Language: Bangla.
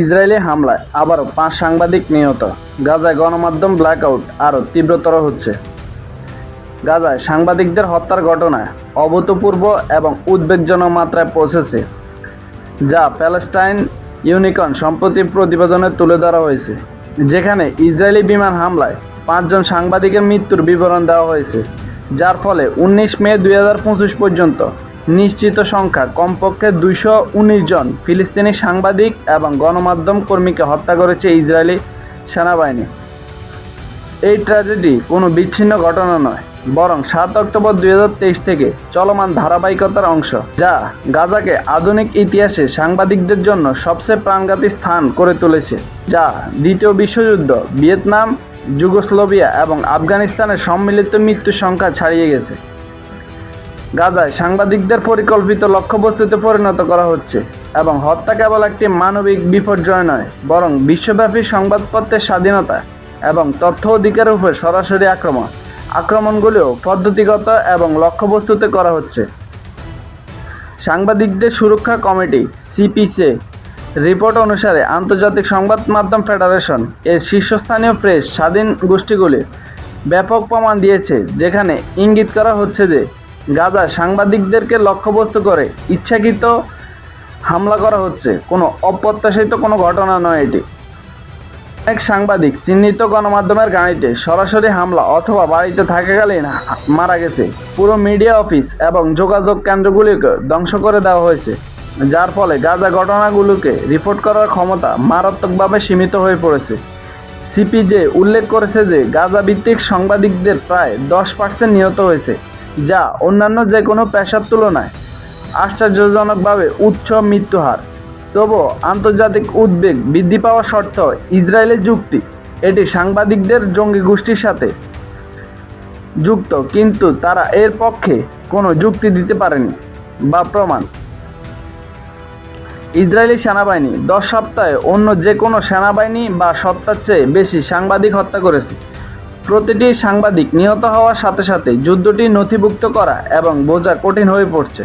ইসরায়েলি হামলায় আবারও পাঁচ সাংবাদিক নিহত। গাজায় গণমাধ্যম ব্ল্যাকআউট আরও তীব্রতর হচ্ছে। গাজায় সাংবাদিকদের হত্যার ঘটনায় অভূতপূর্ব এবং উদ্বেগজনক মাত্রায় পৌঁছেছে, যা প্যালেস্টাইন ইউনিকন সম্প্রতি প্রতিবেদনে তুলে ধরা হয়েছে, যেখানে ইসরায়েলি বিমান হামলায় পাঁচজন সাংবাদিকের মৃত্যুর বিবরণ দেওয়া হয়েছে, যার ফলে উনিশ মে দু হাজার পঁচিশ পর্যন্ত নিশ্চিত সংখ্যা কমপক্ষে দুইশো উনিশ জন ফিলিস্তিনি সাংবাদিক এবং গণমাধ্যম কর্মীকে হত্যা করেছে ইসরায়েলি সেনাবাহিনী। এই ট্র্যাজেডি কোনো বিচ্ছিন্ন ঘটনা নয়, বরং সাত অক্টোবর দুই হাজার তেইশ থেকে চলমান ধারাবাহিকতার অংশ, যা গাজাকে আধুনিক ইতিহাসে সাংবাদিকদের জন্য সবচেয়ে প্রাণঘাতী স্থান করে তুলেছে, যা দ্বিতীয় বিশ্বযুদ্ধ, ভিয়েতনাম, যুগোস্লোভিয়া এবং আফগানিস্তানের সম্মিলিত মৃত্যুর সংখ্যা ছাড়িয়ে গেছে। গাজায় সাংবাদিকদের পরিকল্পিত লক্ষ্যবস্তুতে পরিণত করা হচ্ছে এবং হত্যা কেবল একটি মানবিক বিপর্যয় নয়, বরং বিশ্বব্যাপী সংবাদপত্রের স্বাধীনতা এবং তথ্য অধিকারের উপর সরাসরি আক্রমণ। আক্রমণগুলিও পদ্ধতিগত এবং লক্ষ্যবস্তুতে করা হচ্ছে। সাংবাদিকদের সুরক্ষা কমিটি সিপিসে রিপোর্ট অনুসারে আন্তর্জাতিক সংবাদ মাধ্যম ফেডারেশন এর শীর্ষস্থানীয় প্রেস স্বাধীন গোষ্ঠীগুলি ব্যাপক প্রমাণ দিয়েছে, যেখানে ইঙ্গিত করা হচ্ছে যে গাজা সাংবাদিকদেরকে লক্ষ্যবস্তু করে ইচ্ছাকৃত হামলা করা হচ্ছে। কোনো অপ্রত্যাশিত কোনো ঘটনা নয় এটি। অনেক সাংবাদিক চিহ্নিত গণমাধ্যমের গাড়িতে সরাসরি হামলা অথবা বাড়িতে থাকাকালীন মারা গেছে। পুরো মিডিয়া অফিস এবং যোগাযোগ কেন্দ্রগুলিকে ধ্বংস করে দেওয়া হয়েছে, যার ফলে গাজা ঘটনাগুলোকে রিপোর্ট করার ক্ষমতা মারাত্মকভাবে সীমিত হয়ে পড়েছে। সিপিজে উল্লেখ করেছে যে গাজা ভিত্তিক সাংবাদিকদের প্রায় দশ পার্সেন্ট নিহত হয়েছে। যা অন্যান্য যে কোনো পেশার তুলনায় আশ্চর্যজনকভাবে উচ্চ মৃত্যুহার। তবুও আন্তর্জাতিক উদ্বেগ বৃদ্ধি পাওয়া সত্ত্বেও ইসরায়েলের যুক্তি। এটি সাংবাদিকদের জঙ্গি গোষ্ঠীর সাথে যুক্ত, কিন্তু তারা এর পক্ষে কোনো যুক্তি দিতে পারেনি বা প্রমাণ। ইসরায়েলি সেনাবাহিনী দশ সপ্তাহে অন্য যে কোনো সেনাবাহিনী বা সত্তার চেয়ে বেশি সাংবাদিক হত্যা করেছে। প্রতিটি সাংবাদিক নিহত হওয়ার সাথে সাথে যুদ্ধটি নথিভুক্ত করা এবং বোঝা কঠিন হয়ে পড়ছে।